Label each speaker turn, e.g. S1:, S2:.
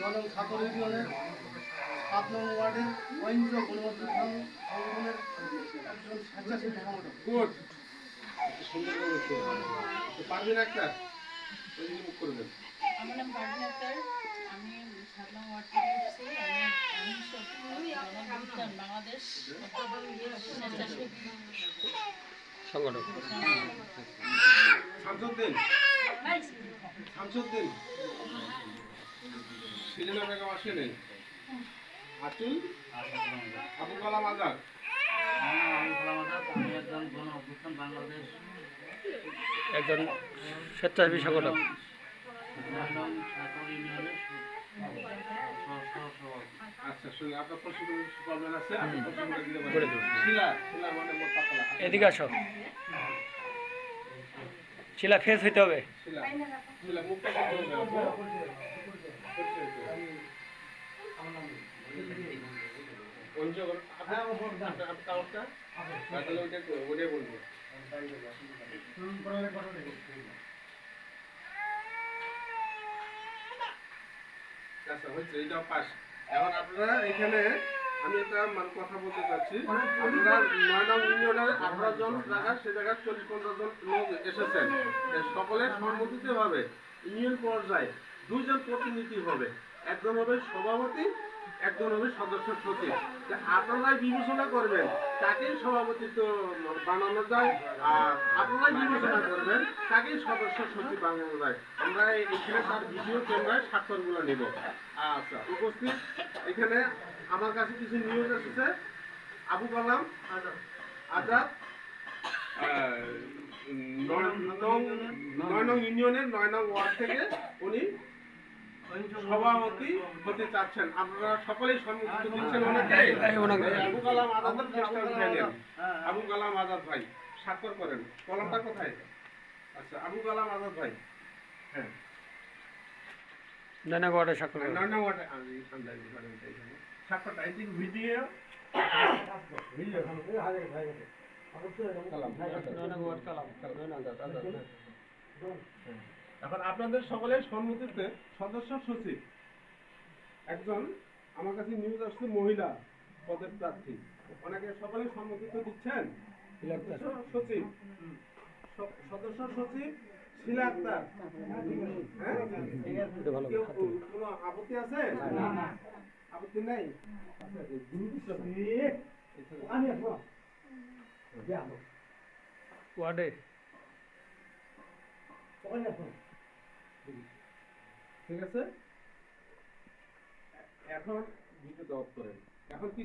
S1: নলং সাতর ইউনিয়নের সাত নং ওয়ার্ডের ঐন্দ্র গণমাধ্যম সংগঠনের একজন স্বেচ্ছাসেবী সংগঠক
S2: গুড। পারবেন একটা? ওইদিকে মুখ করবেন
S3: আমার নাম পারভিন আক্তার। আমি সাতলাম ওয়ার্ড থেকে এসেছি। আমি আমি বাংলাদেশ
S4: সংগঠক।
S2: শামসুদ্দিন শামসুদ্দিন সিলেনা বেগম আসেনি? আতুল আবু কালাম আজাদ?
S4: একজন স্বেচ্ছাসেবী সংগঠক।
S2: আচ্ছা মানে
S4: এদিকে আসো। শিলা ফেস হইতে হবে।
S2: আচ্ছা হচ্ছে এইটাও পাস। এখন আপনারা এখানে আমি একটা মানে কথা বলতে চাচ্ছি। আপনারা নয় ইউনিয়নের আঠারো জন জায়গা সে জায়গায় চল্লিশ পঞ্চাশ জন লোক এসেছেন। সকলের সম্মতিতে হবে ইউনিয়ন পর্যায়ে দুইজন প্রতিনিধি হবে। একজন হবে সভাপতি, একজন হবে সদস্য সচিব। তা আপনারাই বিবেচনা করবেন, তাকেই সভাপতি তো বানানো যায়, আর আপনারাই বিবেচনা করবেন কাকে সদস্য সচিব বানানো যায়। আমরা এখানে তার ভিডিও ক্যামেরায় স্বাক্ষরগুলো নেব। আচ্ছা উপস্থিত। এখানে আমার কাছে কিছু নিউজ এসেছে। আবু কালাম, আজাদ নয় নং ইউনিয়নের নয় নং ওয়ার্ড থেকে উনি সভাপতি হতে চাচ্ছেন। আপনারা সকলেই সম্মতি দিচ্ছেন ওনাকে
S4: এই ওনাকে।
S2: এই আবু কালাম উঠাই আবু কালাম আজাদ ভাই স্বাক্ষর করেন। কলমটা কোথায়? আচ্ছা আবু কালাম আজাদ ভাই। হ্যাঁ। নয় নং ওয়ার্ডে আমি স্বাক্ষরটা এই দিন ভিডিও। কালাম
S4: নানা গোয়াট কালাম।
S2: এখন আপনাদের সকলের সম্মতিতে সদস্য সচিব একজন আমার কাছে নিউজ আসছে মহিলা পদের প্রার্থী। ওনাকে সকলে সম্মতিতে দিচ্ছেন? সদস্য সচিব। সদস্য সচিব শিলা আক্তার। হ্যাঁ? কেউ কোনো আপত্তি আছে? আপত্তি নাই? আচ্ছা,
S4: ওয়ার্ডে।
S2: ঠিক আছে? এখন ভিডিও অফ করেন। এখন কি